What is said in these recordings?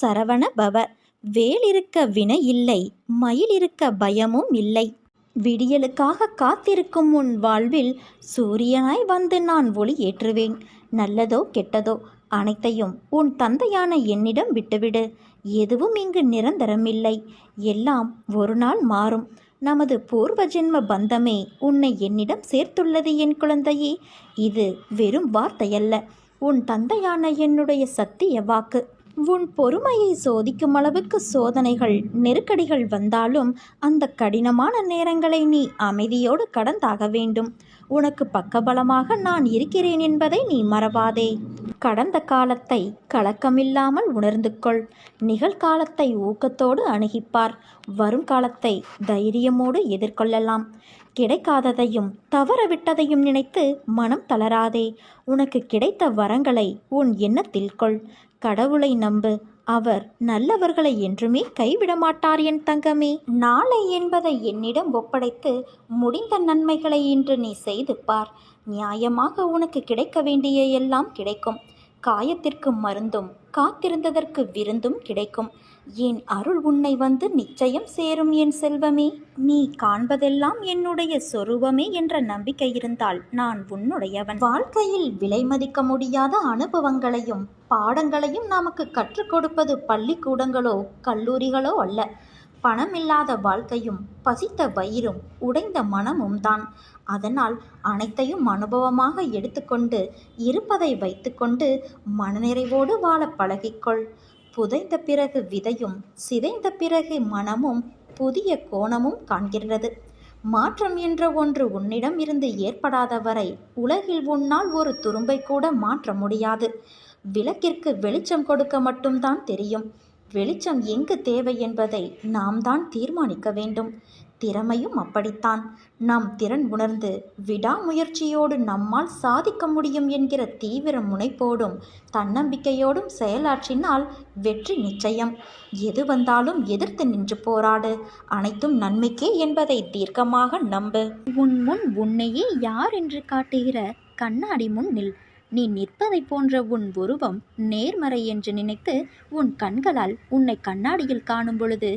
சரவண பவ. வேல் இருக்க வினை இல்லை மயில் இருக்க பயமும் இல்லை. விடியலுக்காக காத்திருக்கும் உன் வாழ்வில் சூரியனாய் வந்து நான் ஒளி ஏற்றுவேன். நல்லதோ கெட்டதோ அனைத்தையும் உன் தந்தையான என்னிடம் விட்டுவிடு. எதுவும் இங்கு நிரந்தரமில்லை. எல்லாம் ஒரு நாள் மாறும். நமது பூர்வ ஜென்ம பந்தமே உன்னை என்னிடம் சேர்த்துள்ளது என் குழந்தையே. இது வெறும் வார்த்தையல்ல. உன் தந்தையான என்னுடைய சத்திய வாக்கு. உன் பொறுமையை சோதிக்கும் அளவுக்கு சோதனைகள் நெருக்கடிகள் வந்தாலும் அந்த கடினமான நேரங்களை நீ அமைதியோடு கடந்தாக வேண்டும். உனக்கு பக்கபலமாக நான் இருக்கிறேன் என்பதை நீ மறவாதே. கடந்த காலத்தை கலக்கமில்லாமல் உணர்ந்து கொள். நிகழ்காலத்தை ஊக்கத்தோடு அணுகிப்பார். வருங்காலத்தை தைரியமோடு எதிர்கொள்ளலாம். கிடைக்காததையும் தவறவிட்டதையும் நினைத்து மனம் தளராதே. உனக்கு கிடைத்த வரங்களை உன் எண்ணத்தில் கொள். கடவுளை நம்பு. அவர் நல்லவர்களை என்றுமே கைவிட மாட்டார் என் தங்கமே. நாளை என்பதை என்னிடம் ஒப்படைத்து முடிந்த நன்மைகளை இன்று நீ செய்து பார். நியாயமாக உனக்கு கிடைக்க வேண்டிய எல்லாம் கிடைக்கும். காயத்திற்கு மருந்தும் காத்திருந்ததற்கு விருந்தும் கிடைக்கும். என் அருள் உன்னை வந்து நிச்சயம் சேரும் என் செல்வமே. நீ காண்பதெல்லாம் என்னுடைய சொரூபமே என்ற நம்பிக்கை இருந்தால் நான் உன்னுடையவன். வாழ்க்கையில் விலை மதிக்க முடியாத அனுபவங்களையும் பாடங்களையும் நமக்கு கற்றுக் கொடுப்பது பள்ளிக்கூடங்களோ கல்லூரிகளோ அல்ல. பணமில்லாத வாழ்க்கையும் பசித்த வயிறும் உடைந்த மனமும் தான். அதனால் அனைத்தையும் அனுபவமாக எடுத்துக்கொண்டு இருப்பதை வைத்துக்கொண்டு மனநிறைவோடு வாழ பழகிக்கொள். புதைந்த பிறகு விதையும் சிதைந்த பிறகு மனமும் புதிய கோணமும் காண்கிறது மாற்றம் என்ற ஒன்று உன்னிடம் இருந்து ஏற்படாத வரை உலகில் உன்னால் ஒரு துரும்பை கூட மாற்ற முடியாது. விளக்கிற்கு வெளிச்சம் கொடுக்க மட்டும்தான் தெரியும். வெளிச்சம் எங்கு தேவை என்பதை நாம் தான் தீர்மானிக்க வேண்டும். திறமையும் அப்படித்தான். நம் திறன் உணர்ந்து விடாமுயற்சியோடு நம்மால் சாதிக்க முடியும் என்கிற தீவிர முனைப்போடும் தன்னம்பிக்கையோடும் செயலாற்றினால் வெற்றி நிச்சயம். எது வந்தாலும் எதிர்த்து நின்று போராடு. அனைத்தும் நன்மைக்கே என்பதை தீர்க்கமாக நம்பு. உன் முன் உன்னையே யார் என்று காட்டுகிற கண்ணாடி முன் நில் நீ நிற்பதைப் போன்ற உன் உருவம் நேர்மறை என்று நினைத்து உன் கண்களால் உன்னை கண்ணாடியில் காணும் பொழுது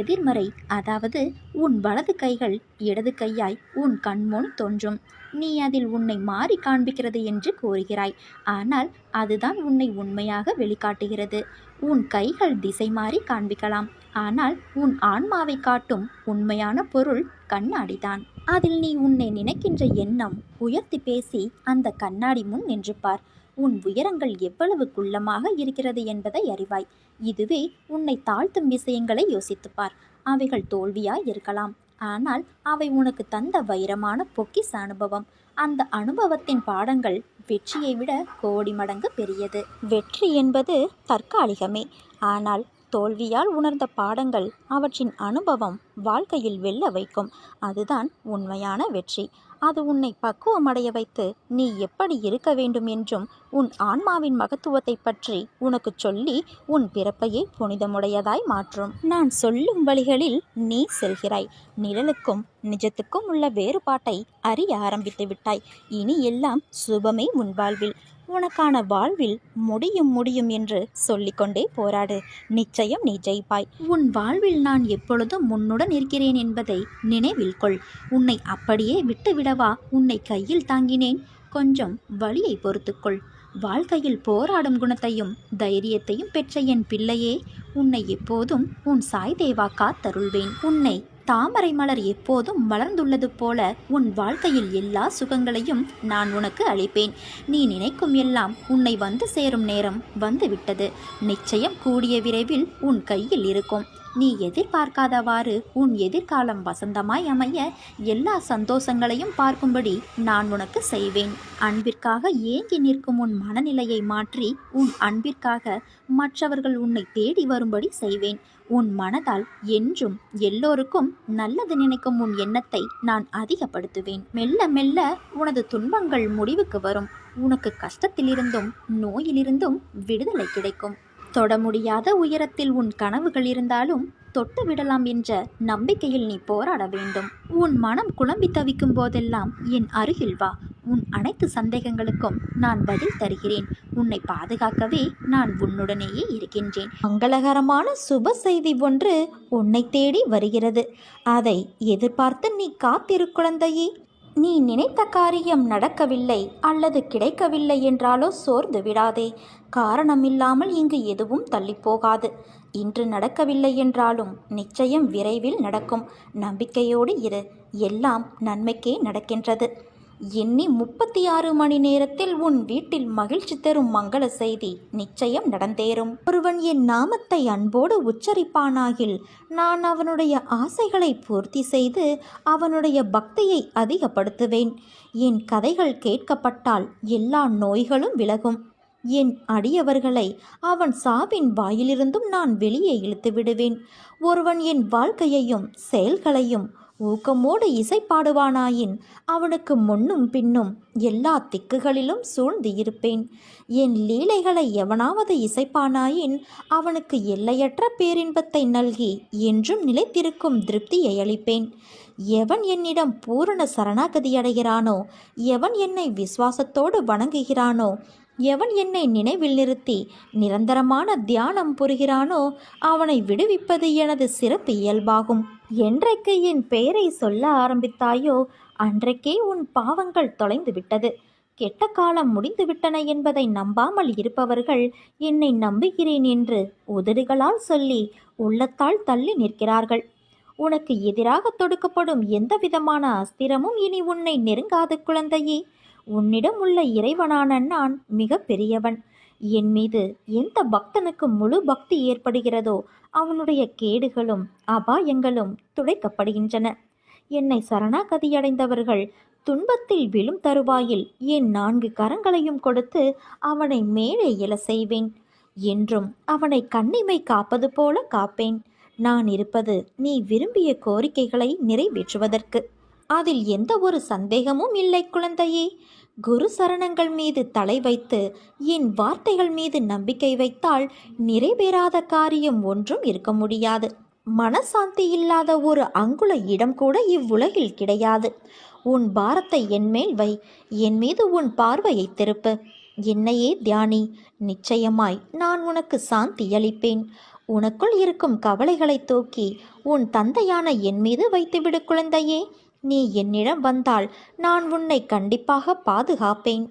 எதிர்மறை அதாவது உன் வலது கைகள் இடது கையாய் உன் கண்முன் தோன்றும். நீ அதில் உன்னை மாறி காண்பிக்கிறது என்று கூறுகிறாய். ஆனால் அதுதான் உன்னை உண்மையாக வெளிக்காட்டுகிறது. உன் கைகள் திசை மாறி காண்பிக்கலாம். ஆனால் உன் ஆன்மாவை காட்டும் உண்மையான பொருள் கண்ணாடிதான். அதில் நீ உன்னை நினைக்கின்ற எண்ணம் உயர்த்தி பேசி அந்த கண்ணாடி முன் நின்று பார் உன் உயரங்கள் எவ்வளவு குள்ளமாக இருக்கிறது என்பதை அறிவாய். இதுவே உன்னை தாழ்த்தும் விஷயங்களை யோசித்துப்பார். அவைகள் தோல்வியாய் இருக்கலாம். ஆனால் அவை உனக்கு தந்த வைரமான பொக்கிஸ் அனுபவம். அந்த அனுபவத்தின் பாடங்கள் வெற்றியை விட கோடி மடங்கு பெரியது. வெற்றி என்பது தற்காலிகமே. ஆனால் தோல்வியால் உணர்ந்த பாடங்கள் அவற்றின் அனுபவம் வாழ்க்கையில் வெல்ல வைக்கும். அதுதான் உண்மையான வெற்றி. அது உன்னை பக்குவமடைய வைத்து நீ எப்படி இருக்க வேண்டும் என்றும் உன் ஆன்மாவின் மகத்துவத்தை பற்றி உனக்கு சொல்லி உன் பிறப்பையே புனிதமுடையதாய் மாற்றும். நான் சொல்லும் வழிகளில் நீ செல்கிறாய். நிழலுக்கும் நிஜத்துக்கும் உள்ள வேறுபாட்டை அறிய ஆரம்பித்து விட்டாய். இனி எல்லாம் சுபமே உன் வாழ்வில். உனக்கான வாழ்வில் முடியும் முடியும் என்று சொல்லிக்கொண்டே போராடு. நிச்சயம் நீ ஜெயிப்பாய். உன் வாழ்வில் நான் எப்பொழுதும் முன்னுடன் இருக்கிறேன் என்பதை நினைவில் கொள். உன்னை அப்படியே விட்டுவிடவா? உன்னை கையில் தாங்கினேன். கொஞ்சம் வழியை பொறுத்துக்கொள். வாழ்க்கையில் போராடும் குணத்தையும் தைரியத்தையும் பெற்ற என் பிள்ளையே உன்னை எப்போதும் உன் சாய் தேவா காத்தருள்வேன். உன்னை தாமரை மலர் எப்போதும் மலர்ந்துள்ளது போல உன் வாழ்க்கையில் எல்லா சுகங்களையும் நான் உனக்கு அளிப்பேன். நீ நினைக்கும் எல்லாம் உன்னை வந்து சேரும் நேரம் வந்துவிட்டது. நிச்சயம் கூடிய விரைவில் உன் கையில் இருக்கும். நீ எதிர்பார்க்காதவாறு உன் எதிர்காலம் வசந்தமாய் அமைய எல்லா சந்தோஷங்களையும் பார்க்கும்படி நான் உனக்கு செய்வேன். அன்பிற்காக ஏங்கி நிற்கும் உன் மனநிலையை மாற்றி உன் அன்பிற்காக மற்றவர்கள் உன்னை தேடி வரும்படி செய்வேன். உன் மனதால் என்றும் எல்லோருக்கும் நல்லது நினைக்கும் உன் எண்ணத்தை நான் அதிகப்படுத்துவேன். மெல்ல மெல்ல உனது துன்பங்கள் முடிவுக்கு வரும். உனக்கு கஷ்டத்திலிருந்தும் நோயிலிருந்தும் விடுதலை கிடைக்கும். தொட முடியாத உயரத்தில் உன் கனவுகள் இருந்தாலும் தொட்டு விடலாம் என்ற நம்பிக்கையில் நீ போராட வேண்டும். உன் மனம் குழம்பி தவிக்கும் போதெல்லாம் என் அருகில் வா. உன் அனைத்து சந்தேகங்களுக்கும் நான் பதில் தருகிறேன். உன்னை பாதுகாக்கவே நான் உன்னுடனேயே இருக்கின்றேன். மங்களகரமான சுப செய்தி ஒன்று உன்னை தேடி வருகிறது. அதை எதிர்பார்த்து நீ காத்திரு குழந்தையே. நீ நினைத்த காரியம் நடக்கவில்லை அல்லது கிடைக்கவில்லை என்றாலோ சோர்ந்து விடாதே. காரணமில்லாமல் இங்கு எதுவும் தள்ளிப்போகாது. இன்று நடக்கவில்லை என்றாலும் நிச்சயம் விரைவில் நடக்கும். நம்பிக்கையோடு இரு. எல்லாம் நன்மைக்கே நடக்கின்றது. எண்ணி முப்பத்தி ஆறு மணி நேரத்தில் உன் வீட்டில் மகிழ்ச்சி தரும் மங்கள செய்தி நிச்சயம் நடந்தேறும். ஒருவன் என் நாமத்தை அன்போடு உச்சரிப்பானாகில் நான் அவனுடைய ஆசைகளை பூர்த்தி செய்து அவனுடைய பக்தியை அதிகப்படுத்துவேன். என் கதைகள் கேட்கப்பட்டால் எல்லா நோய்களும் விலகும். என் அடியவர்களை அவன் சாவின் வாயிலிருந்தும் நான் வெளியே இழுத்து விடுவேன் ஒருவன் என் வாழ்க்கையையும் செயல்களையும் ஊக்கமோடு இசை பாடுவானாயின் அவனுக்கு முன்னும் பின்னும் எல்லா திக்குகளிலும் சூழ்ந்து இருப்பேன். என் லீலைகளை எவனாவது இசைப்பானாயின் அவனுக்கு எல்லையற்ற பேரின்பத்தை நல்கி என்றும் நிலைத்திருக்கும் திருப்தியை அளிப்பேன். எவன் என்னிடம் பூரண சரணாகதி அடைகிறானோ எவன் என்னை விசுவாசத்தோடு வணங்குகிறானோ எவன் என்னை நினைவில் நிறுத்தி நிரந்தரமான தியானம் புரிகிறானோ அவனை விடுவிப்பது எனது சிறப்பு இயல்பாகும். என்றைக்கு என் பெயரை சொல்ல ஆரம்பித்தாயோ அன்றைக்கே உன் பாவங்கள் தொலைந்து விட்டது. கெட்ட காலம் முடிந்துவிட்டன என்பதை நம்பாமல் இருப்பவர்கள் என்னை நம்புகிறேன் என்று உதடுகளால் சொல்லி உள்ளத்தால் தள்ளி நிற்கிறார்கள். உனக்கு எதிராக தொடுக்கப்படும் எந்த விதமான அஸ்திரமும் இனி உன்னை நெருங்காது குழந்தையே. உன்னிடம் உள்ள இறைவனான நான் மிக பெரியவன். என் மீது எந்த பக்தனுக்கு முழு பக்தி ஏற்படுகிறதோ அவனுடைய கேடுகளும் அபாயங்களும் துடைக்கப்படுகின்றன. என்னை சரணாகதியடைந்தவர்கள் துன்பத்தில் விழும் தருவாயில் என் நான்கு கரங்களையும் கொடுத்து அவனை மேலே இல செய்வேன். என்றும் அவனை கண்ணிமை காப்பது போல காப்பேன். நான் இருப்பது நீ விரும்பிய கோரிக்கைகளை நிறைவேற்றுவதற்கு. அதில் எந்த ஒரு சந்தேகமும் இல்லை குழந்தையே. குரு சரணங்கள் மீது தலை வைத்து என் வார்த்தைகள் மீது நம்பிக்கை வைத்தால் நிறைவேறாத காரியம் ஒன்றும் இருக்க முடியாது. மனசாந்தி இல்லாத ஒரு அங்குல இடம் கூட இவ்வுலகில் கிடையாது. உன் பாரத்தை என்மேல் வை என் மீது உன் பார்வையை திருப்பு. என்னையே தியானி நிச்சயமாய் நான் உனக்கு சாந்தி அளிப்பேன். உனக்குள் இருக்கும் கவலைகளை தூக்கி உன் தந்தையான என் மீது வைத்துவிடு குழந்தையே. நீ என்னிடம் வந்தால் நான் உன்னை கண்டிப்பாக பாதுகாப்பேன்.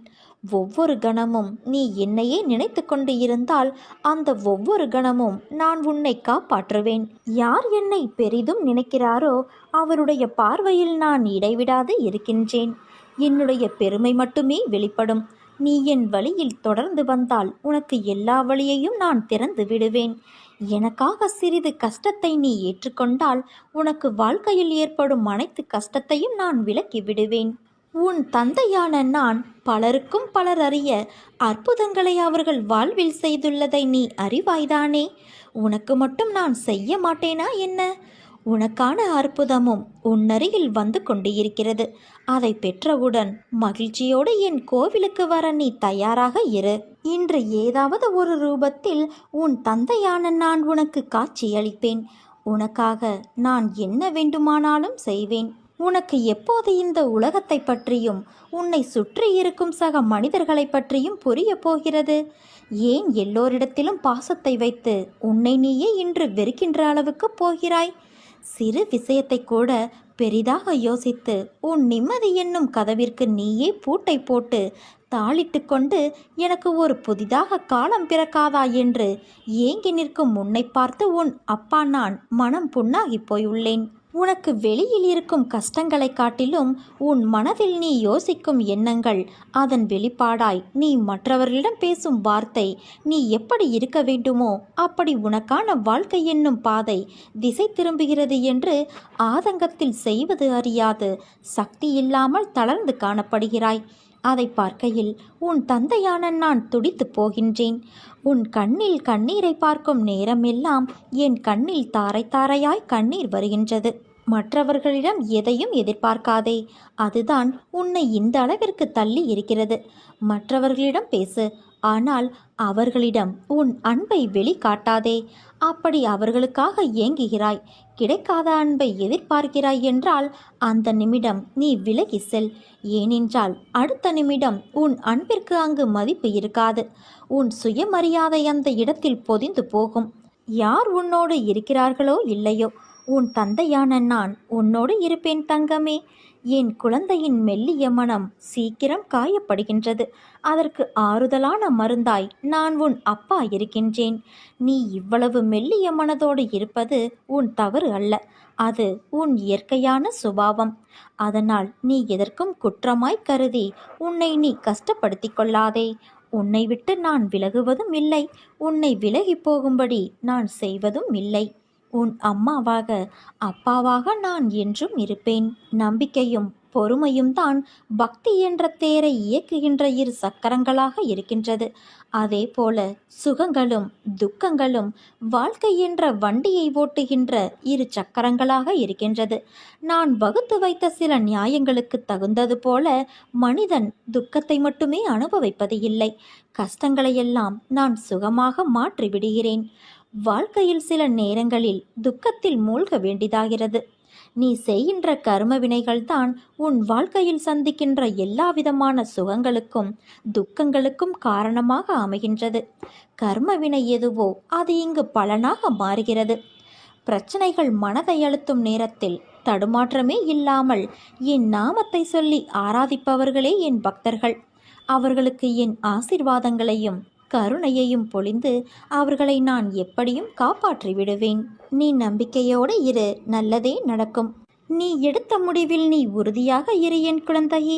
ஒவ்வொரு கணமும் நீ என்னையே நினைத்து கொண்டு இருந்தால் அந்த ஒவ்வொரு கணமும் நான் உன்னை காப்பாற்றுவேன். யார் என்னை பெரிதும் நினைக்கிறாரோ அவருடைய பார்வையில் நான் இடைவிடாது இருக்கின்றேன். என்னுடைய பெருமை மட்டுமே வெளிப்படும். நீ என் வழியில் தொடர்ந்து வந்தால் உனக்கு எல்லா வழியையும் நான் திறந்து விடுவேன். எனக்காக சிறிது கஷ்டத்தை நீ ஏற்றுக்கொண்டால் உனக்கு வாழ்க்கையில் ஏற்படும் அனைத்து கஷ்டத்தையும் நான் விலக்கி விடுவேன். உன் தந்தையான நான் பலருக்கும் பலர் அறிய அற்புதங்களை அவர்கள் வாழ்வில் செய்துள்ளதை நீ அறிவாய்தானே? உனக்கு மட்டும் நான் செய்ய மாட்டேனா என்ன? உனக்கான அற்புதமும் உன்னருகில் வந்து கொண்டு இருக்கிறது அதை பெற்றவுடன் மகிழ்ச்சியோடு என் கோவிலுக்கு வர நீ தயாராக இரு. இன்று ஏதாவது ஒரு ரூபத்தில் உன் தந்தையான நான் உனக்கு காட்சியளிப்பேன். உனக்காக நான் என்ன வேண்டுமானாலும் செய்வேன். உனக்கு எப்போது இந்த உலகத்தை பற்றியும் உன்னை சுற்றி இருக்கும் சக மனிதர்களை பற்றியும் புரிய போகிறது? ஏன் எல்லோரிடத்திலும் பாசத்தை வைத்து உன்னை நீயே இன்று வெறுக்கின்ற அளவுக்கு போகிறாய்? சிறு விஷயத்தை கூட பெரிதாக யோசித்து உன் நிம்மதி என்னும் கதவிற்கு நீயே பூட்டை போட்டு தாளிட்டு கொண்டு எனக்கு ஒரு புதிதாக காலம் பிறக்காதா என்று ஏங்கி நிற்கும் உன்னை பார்த்து உன் அப்பா நான் மனம் புண்ணாகி போயுள்ளேன். உனக்கு வெளியில் இருக்கும் கஷ்டங்களைக் காட்டிலும் உன் மனதில் நீ யோசிக்கும் எண்ணங்கள் அதன் வெளிப்பாடாய். நீ மற்றவர்களிடம் பேசும் வார்த்தை நீ எப்படி இருக்க வேண்டுமோ அப்படி உனக்கான வாழ்க்கை என்னும் பாதை திசை திரும்புகிறது என்று ஆதங்கத்தில் செய்வது அறியாது. சக்தி இல்லாமல் தளர்ந்து காணப்படுகிறாய். அதை பார்க்கையில் உன் தந்தையான நான் துடித்து போகின்றேன். உன் கண்ணில் கண்ணீரை பார்க்கும் நேரமெல்லாம் என் கண்ணில் தாரை தாரையாய் கண்ணீர் வருகின்றது. மற்றவர்களிடம் எதையும் எதிர்பார்க்காதே. அதுதான் உன்னை இந்த அளவிற்கு தள்ளி இருக்கிறது. மற்றவர்களிடம் பேசு. ஆனால் அவர்களிடம் உன் அன்பை வெளிக்காட்டாதே அப்படி அவர்களுக்காக ஏங்குகிறாய். கிடைக்காத அன்பை எதிர்பார்க்கிறாய் என்றால் அந்த நிமிடம் நீ விலகி செல். ஏனென்றால் அடுத்த நிமிடம் உன் அன்பிற்கு அங்கு மதிப்பு இருக்காது. உன் சுயமரியாதை அந்த இடத்தில் பொதிந்து போகும். யார் உன்னோடு இருக்கிறார்களோ இல்லையோ உன் தந்தையான நான் உன்னோடு இருப்பேன் தங்கமே. என் குழந்தையின் மெல்லிய மனம் சீக்கிரம் காயப்படுகின்றது. அதற்கு ஆறுதலான மருந்தாய் நான் உன் அப்பா இருக்கின்றேன். நீ இவ்வளவு மெல்லிய மனதோடு இருப்பது உன் தவறு அல்ல. அது உன் இயற்கையான சுபாவம். அதனால் நீ எதற்கும் குற்றமாய் கருதி உன்னை நீ கஷ்டப்படுத்திக் கொள்ளாதே. உன்னை விட்டு நான் விலகுவதும் இல்லை. உன்னை விலகி போகும்படி நான் செய்வதும் இல்லை. உன் அம்மாவாக அப்பாவாக நான் என்றும் இருப்பேன். நம்பிக்கையும் பொறுமையும் தான் பக்தி என்ற தேரை இயக்குகின்ற இரு சக்கரங்களாக இருக்கின்றது. அதே போல சுகங்களும் துக்கங்களும் வாழ்க்கை என்ற வண்டியை ஓட்டுகின்ற இரு சக்கரங்களாக இருக்கின்றது. நான் வகுத்து வைத்த சில நியாயங்களுக்கு தகுந்தது போல மனிதன் துக்கத்தை மட்டுமே அனுபவிப்பது இல்லை. கஷ்டங்களையெல்லாம் நான் சுகமாக மாற்றிவிடுகிறேன். வாழ்க்கையில் சில நேரங்களில் துக்கத்தில் மூழ்க வேண்டியதாகிறது நீ செய்கின்ற கர்ம வினைகள்தான் உன் வாழ்க்கையில் சந்திக்கின்ற எல்லா விதமான சுகங்களுக்கும் துக்கங்களுக்கும் காரணமாக அமைகின்றது. கர்ம வினை எதுவோ அது இங்கு பலனாக மாறுகிறது. பிரச்சனைகள் மனதை அழுத்தும் நேரத்தில் தடுமாற்றமே இல்லாமல் என் நாமத்தை சொல்லி ஆராதிப்பவர்களே என் பக்தர்கள். அவர்களுக்கு என் ஆசிர்வாதங்களையும் கருணையையும் பொழிந்து அவர்களை நான் எப்படியும் காப்பாற்றி விடுவேன் நீ நம்பிக்கையோடு இரு நல்லதே நடக்கும். நீ எடுத்த முடிவில் நீ உறுதியாக இரு என் குழந்தையே.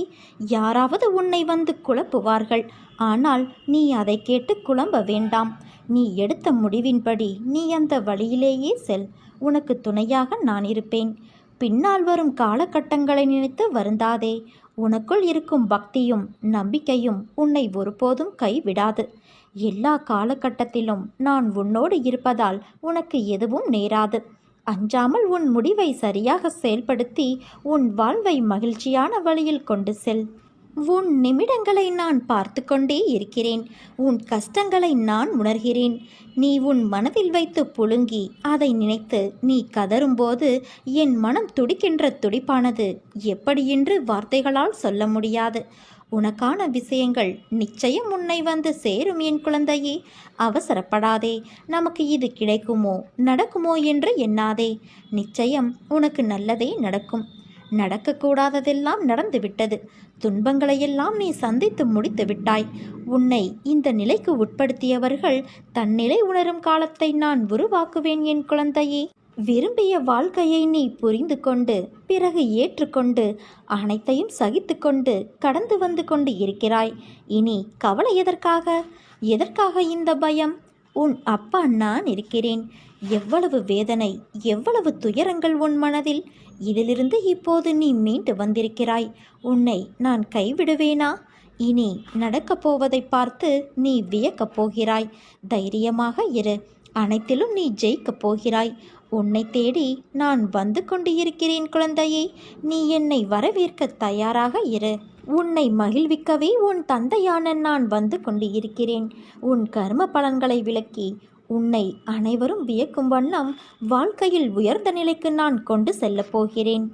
யாராவது உன்னை வந்து குழப்புவார்கள். ஆனால் நீ அதை கேட்டு குழம்ப வேண்டாம். நீ எடுத்த முடிவின்படி நீ அந்த வழியிலேயே செல். உனக்கு துணையாக நான் இருப்பேன். பின்னால் வரும் காலகட்டங்களை நினைத்து வருந்தாதே. உனக்குள் இருக்கும் பக்தியும் நம்பிக்கையும் உன்னை ஒருபோதும் கைவிடாது. எல்லா காலகட்டத்திலும் நான் உன்னோடு இருப்பதால் உனக்கு எதுவும் நேராது. அஞ்சாமல் உன் முடிவை சரியாக செயல்படுத்தி உன் வாழ்வை மகிழ்ச்சியான வழியில் கொண்டு செல். உன் நிமிடங்களை நான் பார்த்து கொண்டே இருக்கிறேன். உன் கஷ்டங்களை நான் உணர்கிறேன். நீ உன் மனதில் வைத்து புழுங்கி அதை நினைத்து நீ கதறும்போது என் மனம் துடிக்கின்ற துடிப்பானது. எப்படியென்று வார்த்தைகளால் சொல்ல முடியாது. உனக்கான விஷயங்கள் நிச்சயம் உன்னை வந்து சேரும் என் குழந்தையே. அவசரப்படாதே. நமக்கு இது கிடைக்குமோ நடக்குமோ என்று எண்ணாதே. நிச்சயம் உனக்கு நல்லதே நடக்கும். நடக்கக்கூடாததெல்லாம் நடந்துவிட்டது. துன்பங்களையெல்லாம் நீ சந்தித்து முடித்து விட்டாய். உன்னை இந்த நிலைக்கு உட்படுத்தியவர்கள் தன்னிலை உணரும் காலத்தை நான் உருவாக்குவேன் என் குழந்தையே. விரும்பிய வாழ்க்கையை நீ புரிந்து கொண்டு பிறகு ஏற்றுக்கொண்டு அனைத்தையும் சகித்து கொண்டு கடந்து வந்து கொண்டு இருக்கிறாய். இனி கவலை எதற்காக? எதற்காக இந்த பயம்? உன் அப்பா நான் இருக்கிறேன். எவ்வளவு வேதனை எவ்வளவு துயரங்கள் உன் மனதில்? இதிலிருந்து இப்போது நீ மீண்டு வந்திருக்கிறாய். உன்னை நான் கைவிடுவேனா? இனி நடக்கப் போவதை பார்த்து நீ வியக்கப் போகிறாய். தைரியமாக இரு. அனைத்திலும் நீ ஜெயிக்கப் போகிறாய். உன்னை தேடி நான் வந்து கொண்டு இருக்கிறேன் குழந்தையே. நீ என்னை வரவேற்க தயாராக இரு. உன்னை மகிழ்விக்கவே உன் தந்தையான நான் வந்து கொண்டு இருக்கிறேன் உன் கர்ம பலன்களை விளக்கி உன்னை அனைவரும் வியக்கும் வண்ணம் வாழ்க்கையில் உயர்ந்த நிலைக்கு நான் கொண்டு செல்லப் போகிறேன்.